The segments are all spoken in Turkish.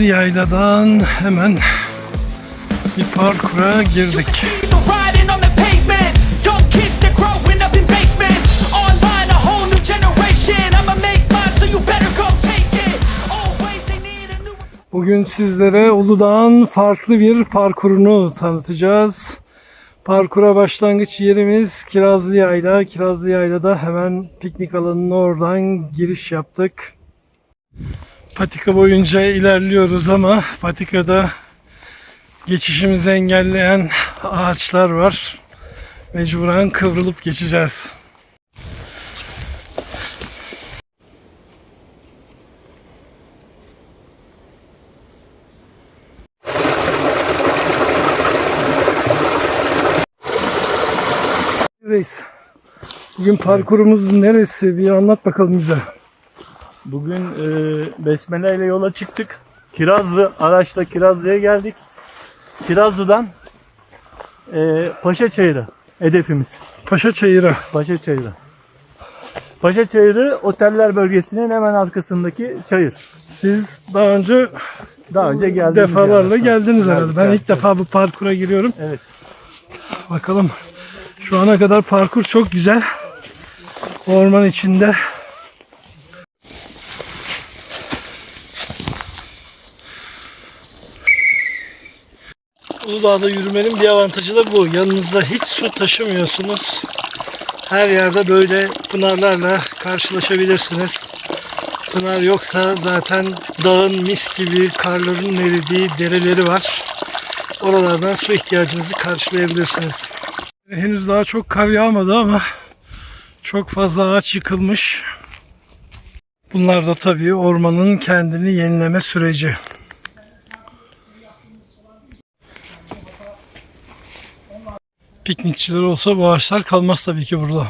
Kirazlı Yayla'dan hemen bir parkura girdik. Bugün sizlere Uludağ'ın farklı bir parkurunu tanıtacağız. Parkura başlangıç yerimiz Kirazlı Yayla. Kirazlı Yayla'da hemen piknik alanının oradan giriş yaptık. Patika boyunca ilerliyoruz ama patikada geçişimizi engelleyen ağaçlar var. Mecburen kıvrılıp geçeceğiz. Reis, bugün parkurumuz neresi? Bir anlat bakalım bize. Bugün e, Besmele ile yola çıktık. Kirazlı, araçla Kirazlı'ya geldik. Kirazlı'dan e, Paşa Çayırı hedefimiz. Paşa Çayırı. Paşa Çayırı. Paşa Çayırı oteller bölgesinin hemen arkasındaki çayır. Siz daha önce Daha önce geldiğimiz defalarla yer. geldiniz Geldik, herhalde. Ben geldik. ilk defa bu parkura giriyorum. Evet. Bakalım. Şu ana kadar parkur çok güzel. Orman içinde. Uludağ'da yürümenin bir avantajı da bu. Yanınızda hiç su taşımıyorsunuz. Her yerde böyle pınarlarla karşılaşabilirsiniz. Pınar yoksa zaten dağın mis gibi karların eridiği dereleri var. Oralardan su ihtiyacınızı karşılayabilirsiniz. Henüz daha çok kar yağmadı ama çok fazla ağaç yıkılmış. Bunlar da tabii ormanın kendini yenileme süreci. Piknikçiler olsa bu ağaçlar kalmaz tabii ki burada.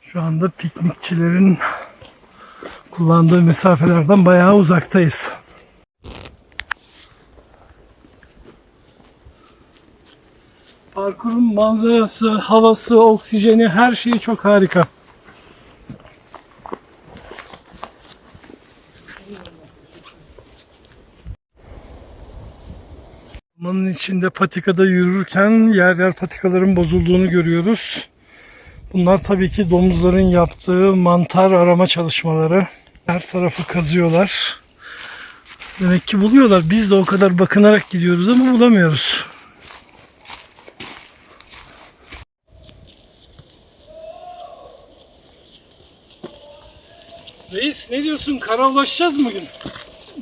Şu anda piknikçilerin kullandığı mesafelerden bayağı uzaktayız. Parkurun manzarası, havası, oksijeni her şeyi çok harika. Ormanın içinde patikada yürürken yer yer patikaların bozulduğunu görüyoruz. Bunlar tabii ki domuzların yaptığı mantar arama çalışmaları. Her tarafı kazıyorlar. Demek ki buluyorlar. Biz de o kadar bakınarak gidiyoruz ama bulamıyoruz. Reis ne diyorsun? Kara ulaşacağız mı bugün?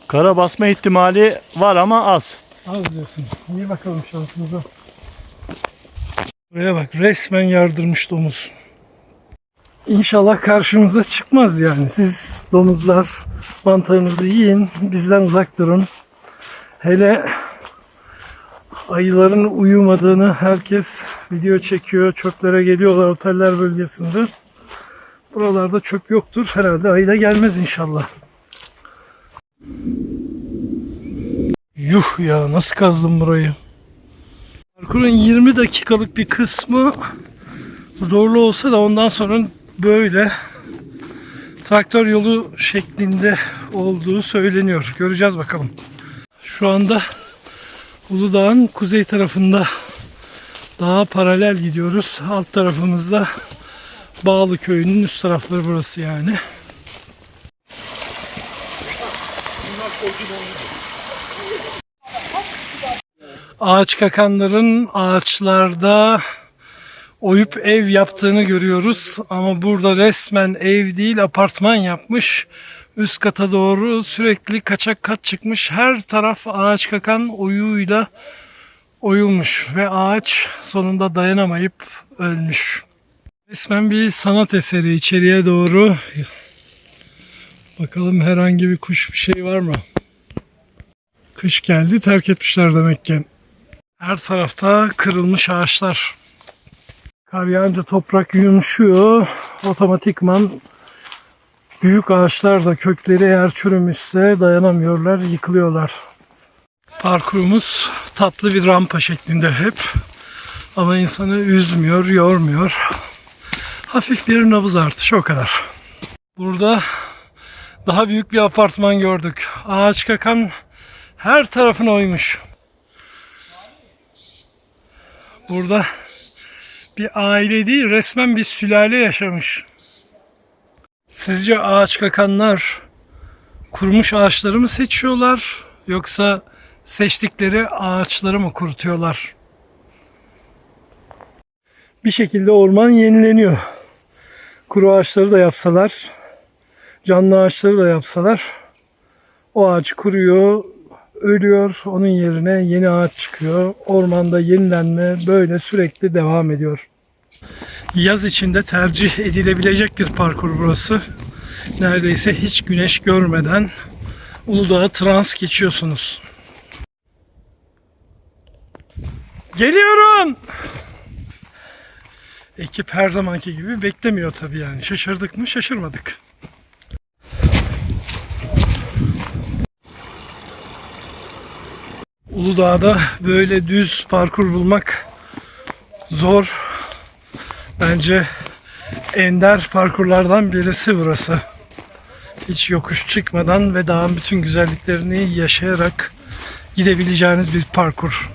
Kara basma ihtimali var ama az. Az diyorsun. İyi bakalım şansımıza. Buraya bak resmen yardırmış domuz. İnşallah karşımıza çıkmaz yani. Siz domuzlar mantarınızı yiyin. Bizden uzak durun. Hele ayıların uyumadığını herkes video çekiyor. Çöplere geliyorlar oteller bölgesinde. Buralarda çöp yoktur. Herhalde ayı da gelmez inşallah. Yuh ya nasıl kazdım burayı? Parkurun 20 dakikalık bir kısmı zorlu olsa da ondan sonra böyle traktör yolu şeklinde olduğu söyleniyor. Göreceğiz bakalım. Şu anda Uludağ'ın kuzey tarafında daha paralel gidiyoruz. Alt tarafımızda Bağlı köyünün üst tarafları burası yani. Ağaç kakanların ağaçlarda oyup ev yaptığını görüyoruz. Ama burada resmen ev değil apartman yapmış. Üst kata doğru sürekli kaçak kat çıkmış. Her taraf ağaç kakan oyuyla oyulmuş ve ağaç sonunda dayanamayıp ölmüş. Resmen bir sanat eseri içeriye doğru. Bakalım herhangi bir kuş bir şey var mı? Kış geldi terk etmişler demek ki. Her tarafta kırılmış ağaçlar. Kar yağınca toprak yumuşuyor. Otomatikman büyük ağaçlar da kökleri eğer çürümüşse dayanamıyorlar, yıkılıyorlar. Parkurumuz tatlı bir rampa şeklinde hep. Ama insanı üzmüyor, yormuyor. Hafif bir nabız artışı o kadar. Burada daha büyük bir apartman gördük. ağaç kakan her tarafına uymuş. Burada bir aile değil resmen bir sülale yaşamış. Sizce ağaç kakanlar kurumuş ağaçları mı seçiyorlar yoksa seçtikleri ağaçları mı kurutuyorlar? Bir şekilde orman yenileniyor. Kuru ağaçları da yapsalar, canlı ağaçları da yapsalar o ağaç kuruyor, ölüyor. Onun yerine yeni ağaç çıkıyor. Ormanda yenilenme böyle sürekli devam ediyor. Yaz içinde tercih edilebilecek bir parkur burası. Neredeyse hiç güneş görmeden Uludağ'a trans geçiyorsunuz. Geliyorum. Ekip her zamanki gibi beklemiyor tabii yani. Şaşırdık mı? Şaşırmadık. Uludağ'da böyle düz parkur bulmak zor. Bence ender parkurlardan birisi burası. Hiç yokuş çıkmadan ve dağın bütün güzelliklerini yaşayarak gidebileceğiniz bir parkur.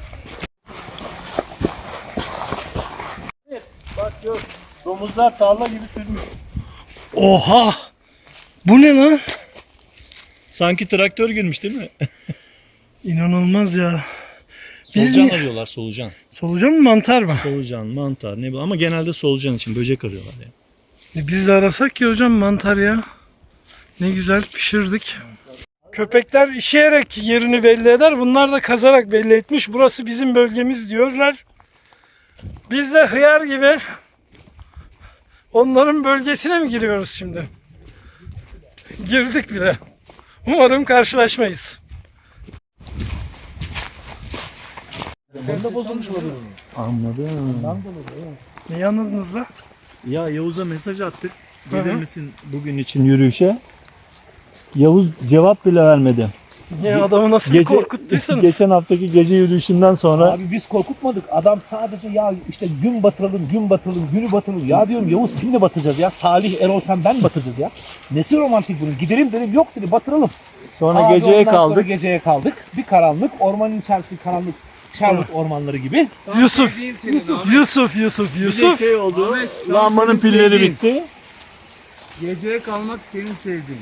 Bak gör. Domuzlar tarla gibi sürmüş. Oha! Bu ne lan? Sanki traktör girmiş değil mi? İnanılmaz ya. Biz Solucan niye- arıyorlar solucan. Solucan mı mantar mı? Solucan, mantar ne bu ama genelde solucan için böcek arıyorlar ya. E Biz de arasak ki hocam mantar ya. Ne güzel pişirdik. Köpekler işeyerek yerini belli eder. Bunlar da kazarak belli etmiş. Burası bizim bölgemiz diyorlar. Biz de hıyar gibi onların bölgesine mi giriyoruz şimdi? Girdik bile. Umarım karşılaşmayız. Anladım. Neyi anladınız da? Ya Yavuz'a mesaj attık. Hı hı. Gelir misin bugün için yürüyüşe? Yavuz cevap bile vermedi. Niye adamı nasıl bir korkuttuysanız. geçen haftaki gece yürüyüşünden sonra Abi biz korkutmadık. Adam sadece ya işte gün batıralım, gün batıralım, günü batıralım. Ya diyorum Yavuz kimle batıracağız ya? Salih, Erol sen ben mi batıracağız ya? Nesi romantik bunun? Gidelim dedim yok dedi batıralım. sonra Abi geceye ondan sonra kaldık. geceye kaldık. Bir karanlık, ormanın içerisi karanlık. Charlotte ormanları gibi. Yusuf, Yusuf, Yusuf, Bir de Yusuf. şey oldu. Ahmet, lambanın senin pilleri sevdiğin. bitti. Geceye kalmak senin sevdiğin.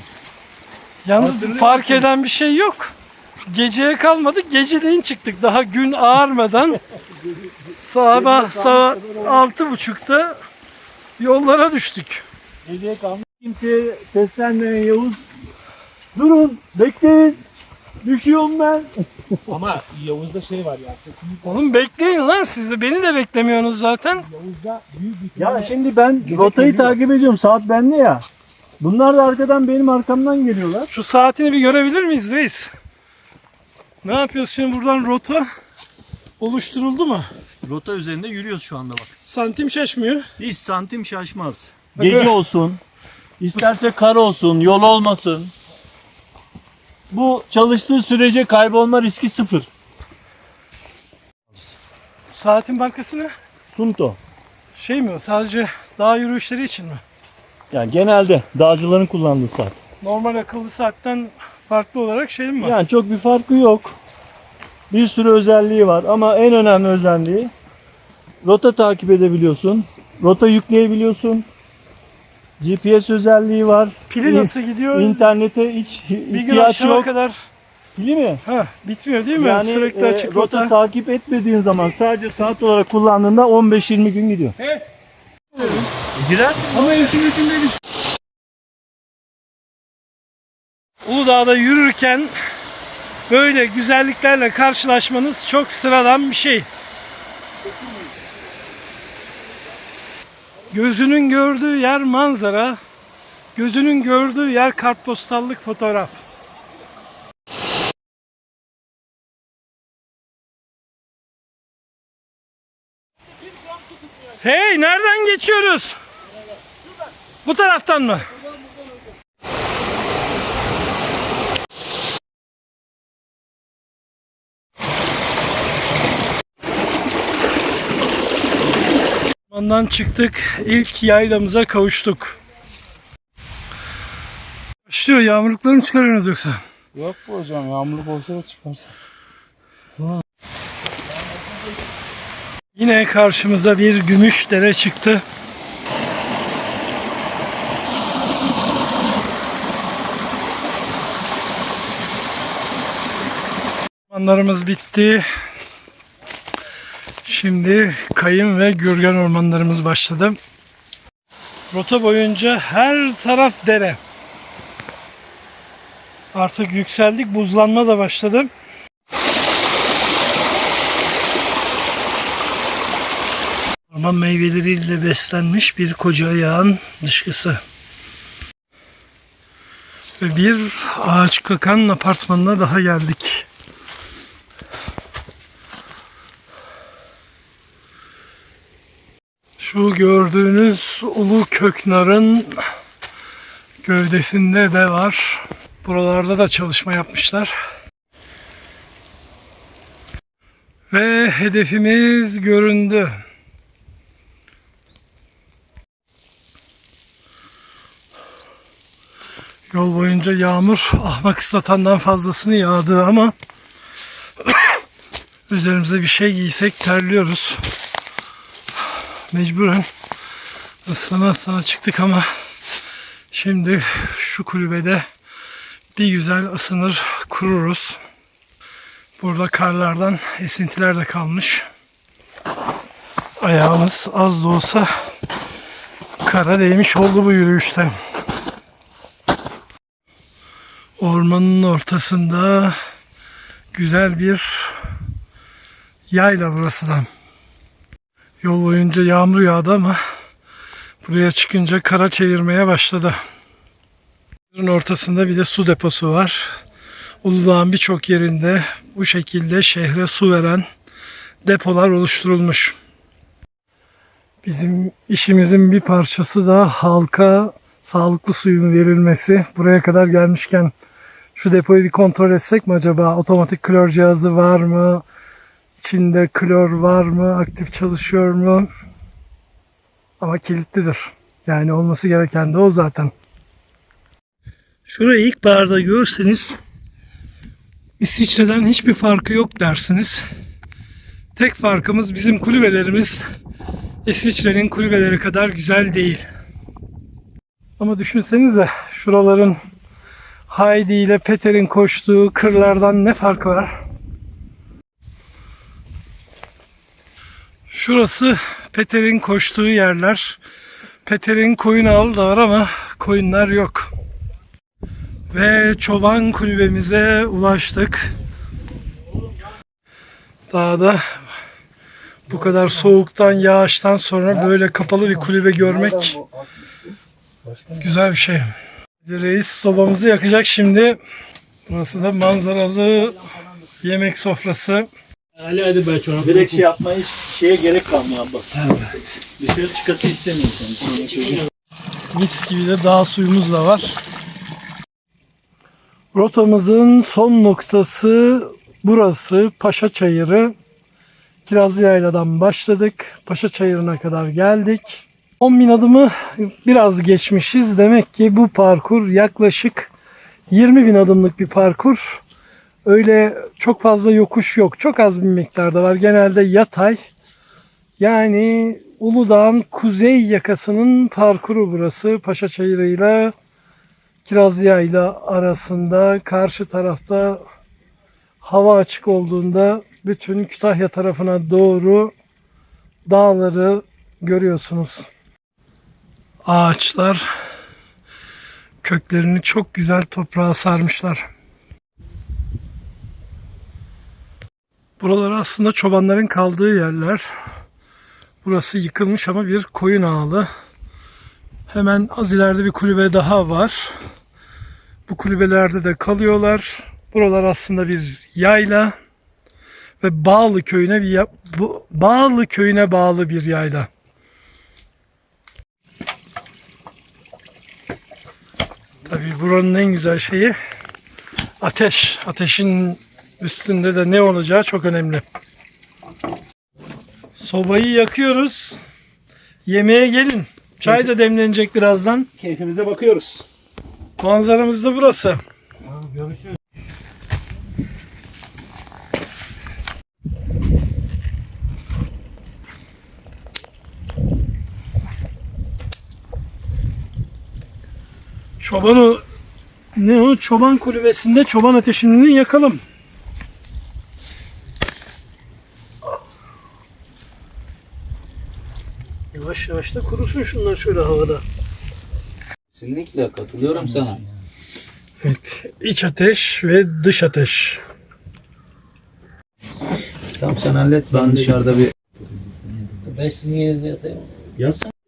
Yalnız Hatırlıyor fark musun? eden bir şey yok. Geceye kalmadık, geceleyin çıktık. Daha gün ağarmadan sabah saat altı buçukta yollara düştük. Geceye kaldık. Kimseye seslenmeyen Yavuz. Durun bekleyin. Düşüyorum ben. Ama Yavuz'da şey var ya. Oğlum bekleyin lan siz de beni de beklemiyorsunuz zaten. Yavuz'da büyük bir Ya şimdi ben rotayı geliyor. takip ediyorum. Saat bende ya. Bunlar da arkadan benim arkamdan geliyorlar. Şu saatini bir görebilir miyiz reis? Ne yapıyoruz şimdi buradan rota oluşturuldu mu? Rota üzerinde yürüyoruz şu anda bak. Santim şaşmıyor. Hiç santim şaşmaz. Gece olsun, isterse kar olsun, yol olmasın. Bu çalıştığı sürece kaybolma riski sıfır. Saatin markası ne? Sunto. Şey mi? Sadece dağ yürüyüşleri için mi? Yani genelde dağcıların kullandığı saat. Normal akıllı saatten farklı olarak şey mi var? Yani çok bir farkı yok. Bir sürü özelliği var ama en önemli özelliği rota takip edebiliyorsun. Rota yükleyebiliyorsun. GPS özelliği var. Pili nasıl gidiyor? İnternete hiç bir gün ihtiyaç akşama yok. kadar Pili mi? ha bitmiyor değil mi? Yani Sürekli e, açık rota, rota. takip etmediğin zaman sadece saat olarak kullandığında 15-20 gün gidiyor. Girer. Ama işin içinde Uludağ'da yürürken böyle güzelliklerle karşılaşmanız çok sıradan bir şey. Gözünün gördüğü yer manzara, gözünün gördüğü yer kartpostallık fotoğraf. Hey nereden geçiyoruz? Bu taraftan mı? Ormandan çıktık. İlk yaylamıza kavuştuk. Başlıyor. Yağmurlukları mı çıkarıyorsunuz yoksa? Yok bu hocam yağmurluk olsa da çıkarsa. Yine karşımıza bir gümüş dere çıktı. Ormanlarımız bitti. Şimdi kayın ve gürgen ormanlarımız başladı. Rota boyunca her taraf dere. Artık yükseldik. Buzlanma da başladı. Orman meyveleriyle beslenmiş bir koca ayağın dışkısı. Ve bir ağaç kakan apartmanına daha geldik. Şu gördüğünüz ulu köknarın gövdesinde de var. Buralarda da çalışma yapmışlar. Ve hedefimiz göründü. Yol boyunca yağmur ahmak ıslatandan fazlasını yağdı ama üzerimize bir şey giysek terliyoruz. Mecburen ıslana ıslana çıktık ama şimdi şu kulübede bir güzel ısınır kururuz. Burada karlardan esintiler de kalmış. Ayağımız az da olsa kara değmiş oldu bu yürüyüşte. Ormanın ortasında güzel bir yayla burası da. Yol boyunca yağmur yağdı ama buraya çıkınca kara çevirmeye başladı. Bunun ortasında bir de su deposu var. Uludağ'ın birçok yerinde bu şekilde şehre su veren depolar oluşturulmuş. Bizim işimizin bir parçası da halka sağlıklı suyun verilmesi. Buraya kadar gelmişken şu depoyu bir kontrol etsek mi acaba? Otomatik klor cihazı var mı? İçinde klor var mı? Aktif çalışıyor mu? Ama kilitlidir. Yani olması gereken de o zaten. Şurayı ilk barda görseniz İsviçre'den hiçbir farkı yok dersiniz. Tek farkımız bizim kulübelerimiz İsviçre'nin kulübeleri kadar güzel değil. Ama düşünsenize şuraların Heidi ile Peter'in koştuğu kırlardan ne farkı var? Şurası Peter'in koştuğu yerler. Peter'in koyun ağı da var ama koyunlar yok. Ve çoban kulübemize ulaştık. Dağda bu kadar soğuktan, yağıştan sonra böyle kapalı bir kulübe görmek güzel bir şey. Reis sobamızı yakacak şimdi. Burası da manzaralı yemek sofrası. Ali hadi be çorap. Direkt şey yapmaya hiç şeye gerek kalmıyor Abbas. Dışarı çıkası istemiyorsun. Mis gibi de dağ suyumuz da var. Rotamızın son noktası burası Paşa Çayırı. Kirazlı Yayla'dan başladık. Paşa Çayırı'na kadar geldik. 10 bin adımı biraz geçmişiz. Demek ki bu parkur yaklaşık 20 bin adımlık bir parkur. Öyle çok fazla yokuş yok. Çok az bir miktarda var. Genelde yatay. Yani Uludağ'ın kuzey yakasının parkuru burası. Paşa Çayırı ile Kirazlıya ile arasında karşı tarafta hava açık olduğunda bütün Kütahya tarafına doğru dağları görüyorsunuz. Ağaçlar köklerini çok güzel toprağa sarmışlar. Buralar aslında çobanların kaldığı yerler. Burası yıkılmış ama bir koyun ağlı. Hemen az ileride bir kulübe daha var. Bu kulübelerde de kalıyorlar. Buralar aslında bir yayla ve Bağlı köyüne bir Bağlı köyüne bağlı bir yayla. Tabii buranın en güzel şeyi ateş. Ateşin Üstünde de ne olacağı çok önemli. Sobayı yakıyoruz. Yemeğe gelin. Çay da demlenecek birazdan. Keyfimize bakıyoruz. Manzaramız da burası. Görüşürüz. Çoban o ne o çoban kulübesinde çoban ateşini yakalım. Yavaş yavaş da kurusun şunlar şöyle havada. Kesinlikle katılıyorum sana. Evet, iç ateş ve dış ateş. Tamam sen hallet ben dışarıda bir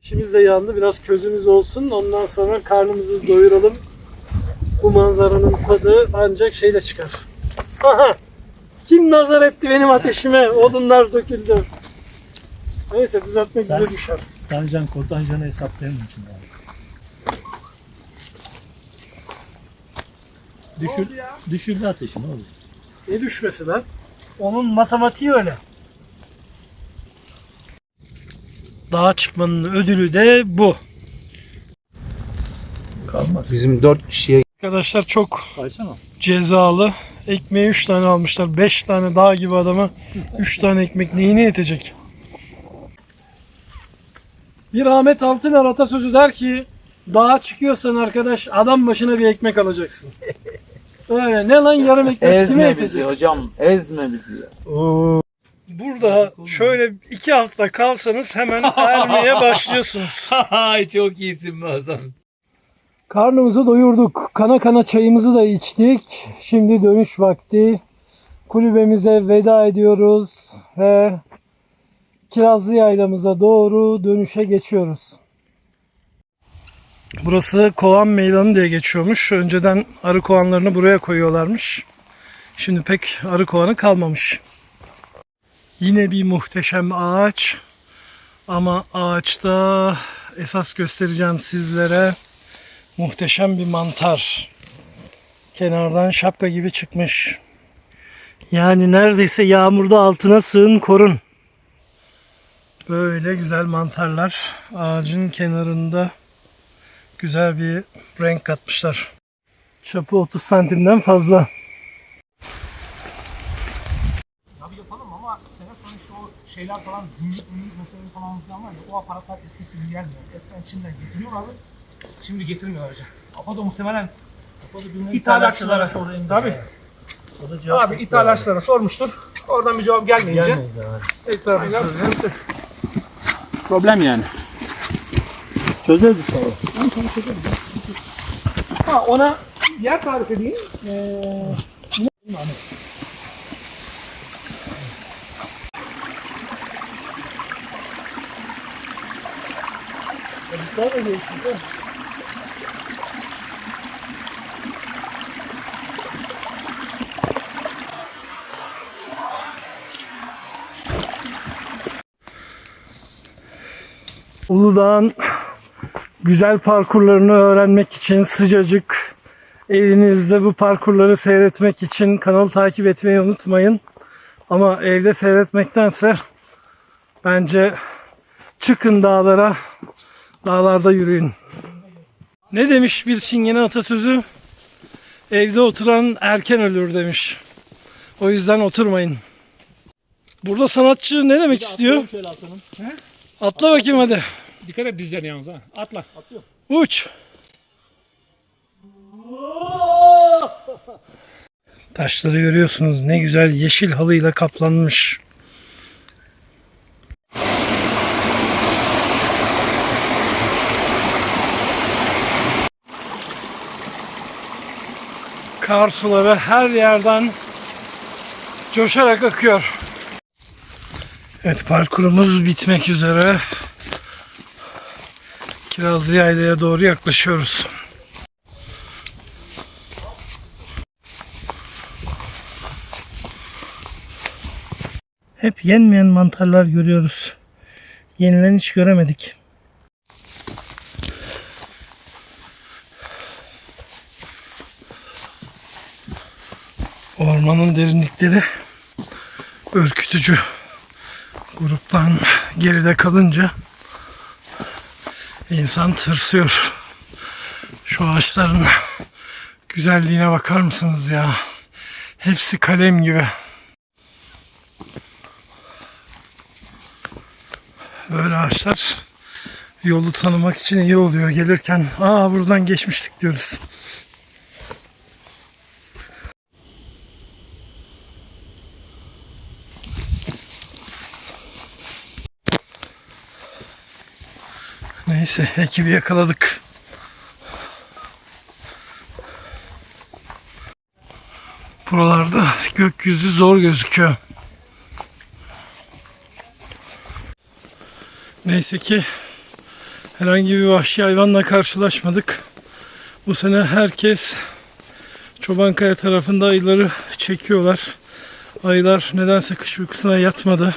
İşimiz de yandı. Biraz közümüz olsun. Ondan sonra karnımızı doyuralım. Bu manzaranın tadı ancak şeyle çıkar. Aha! Kim nazar etti benim ateşime? Odunlar döküldü. Neyse düzeltmek Sen- bize düşer. Tancan kotanjanı hesaplayamıyorsun yani. Düşür, düşürdü ateşini oğlum. Ne düşmesi lan? Onun matematiği öyle. Dağa çıkmanın ödülü de bu. Kalmaz. bizim dört kişiye Arkadaşlar çok Kaysana. cezalı. Ekmeği 3 tane almışlar. 5 tane dağ gibi adama 3 tane ekmek neyine yetecek? Bir Ahmet Altıner atasözü der ki dağa çıkıyorsan arkadaş adam başına bir ekmek alacaksın. Öyle ne lan yarım ekmek kime Ezme yetecek? bizi hocam. Ezme bizi. Burada şöyle iki hafta kalsanız hemen ermeye başlıyorsunuz. Ay çok iyisin be Hasan. Karnımızı doyurduk. Kana kana çayımızı da içtik. Şimdi dönüş vakti. Kulübemize veda ediyoruz ve Kirazlı Yaylamıza doğru dönüşe geçiyoruz. Burası kovan meydanı diye geçiyormuş. Önceden arı kovanlarını buraya koyuyorlarmış. Şimdi pek arı kovanı kalmamış. Yine bir muhteşem ağaç. Ama ağaçta esas göstereceğim sizlere muhteşem bir mantar. Kenardan şapka gibi çıkmış. Yani neredeyse yağmurda altına sığın korun. Böyle güzel mantarlar ağacın kenarında güzel bir renk katmışlar. Çapı 30 santimden fazla. Tabii yapalım ama sene sonu o şeyler falan günlük günlük mesele falan filan var ya o aparatlar eskisi gibi gelmiyor. Eskiden Çin'den getiriyorlardı. Şimdi getirmiyorlar hocam. Apa da muhtemelen ithalatçılara Tabii. Abi ithalatçılara sormuştur. Oradan bir cevap gelmeyince. Evet, tabii, biraz sıkıntı. Problem yani. Çözeriz sonra. Ha, ona yer tarif edeyim. Ee, Uludağ'ın güzel parkurlarını öğrenmek için sıcacık evinizde bu parkurları seyretmek için kanalı takip etmeyi unutmayın. Ama evde seyretmektense bence çıkın dağlara, dağlarda yürüyün. Ne demiş bir çingene atasözü? Evde oturan erken ölür demiş. O yüzden oturmayın. Burada sanatçı ne demek istiyor? Şöyle atalım. Atla bakayım hadi. dikkat et dizlerine yalnız ha. Atla. Uç. Taşları görüyorsunuz. Ne güzel yeşil halıyla kaplanmış. Kar suları her yerden coşarak akıyor. Evet parkurumuz bitmek üzere. Kirazlı Yayla'ya doğru yaklaşıyoruz. Hep yenmeyen mantarlar görüyoruz. Yenilerini hiç göremedik. Ormanın derinlikleri ürkütücü. Gruptan geride kalınca İnsan tırsıyor. Şu ağaçların güzelliğine bakar mısınız ya? Hepsi kalem gibi. Böyle ağaçlar Yolu tanımak için iyi oluyor. Gelirken aa buradan geçmiştik diyoruz. Neyse ekibi yakaladık. Buralarda gökyüzü zor gözüküyor. Neyse ki herhangi bir vahşi hayvanla karşılaşmadık. Bu sene herkes Çobankaya tarafında ayıları çekiyorlar. Ayılar nedense kış uykusuna yatmadı.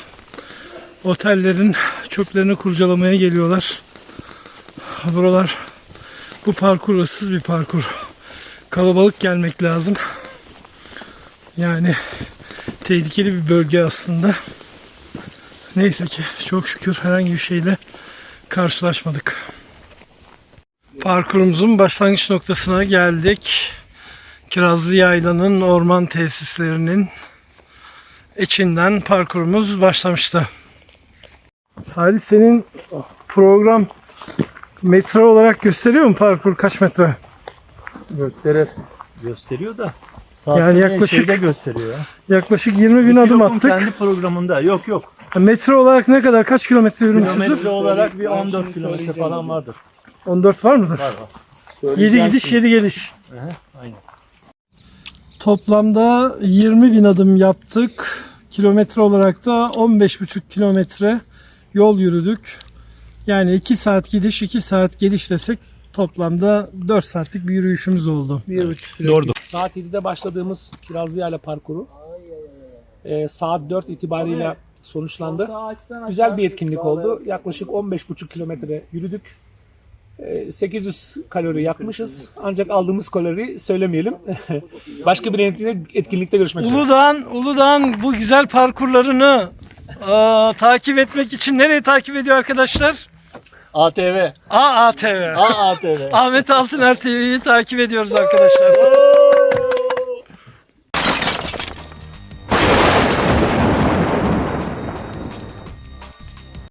Otellerin çöplerini kurcalamaya geliyorlar. Buralar bu parkur ıssız bir parkur. Kalabalık gelmek lazım. Yani tehlikeli bir bölge aslında. Neyse ki çok şükür herhangi bir şeyle karşılaşmadık. Parkurumuzun başlangıç noktasına geldik. Kirazlı Yayla'nın orman tesislerinin içinden parkurumuz başlamıştı. Salih senin program metre olarak gösteriyor mu parkur kaç metre? Gösterir. Gösteriyor da. Yani yaklaşık- şeyde gösteriyor ya. Yaklaşık 20 bin adım attık. kendi programında. Yok yok. Metre olarak ne kadar? Kaç kilometre yürümüşüzdür? Kilometre olarak bir Ben 14 şimdi kilometre söyleyeceğim falan hocam. vardır. 14 var mıdır? Var var. 7 Söyleyeceğim gidiş şimdi. 7 geliş. Aha, aynen. Toplamda 20 bin adım yaptık. Kilometre olarak da 15,5 kilometre yol yürüdük. Yani 2 saat gidiş 2 saat geliş desek toplamda 4 saatlik bir yürüyüşümüz oldu. Bir buçuk Doğru. Saat 7'de başladığımız Kirazlıyayla parkuru e, saat 4 itibariyle sonuçlandı. Güzel bir etkinlik oldu. Yaklaşık 15,5 kilometre yürüdük. E, 800 kalori yakmışız. Ancak aldığımız kalori söylemeyelim. Başka bir etkinlikte, etkinlikte görüşmek üzere. Uludağ'ın, Uludağ'ın bu güzel parkurlarını aa, takip etmek için nereye takip ediyor arkadaşlar? ATV. AATV. AATV. Ahmet Altıner TV'yi takip ediyoruz arkadaşlar.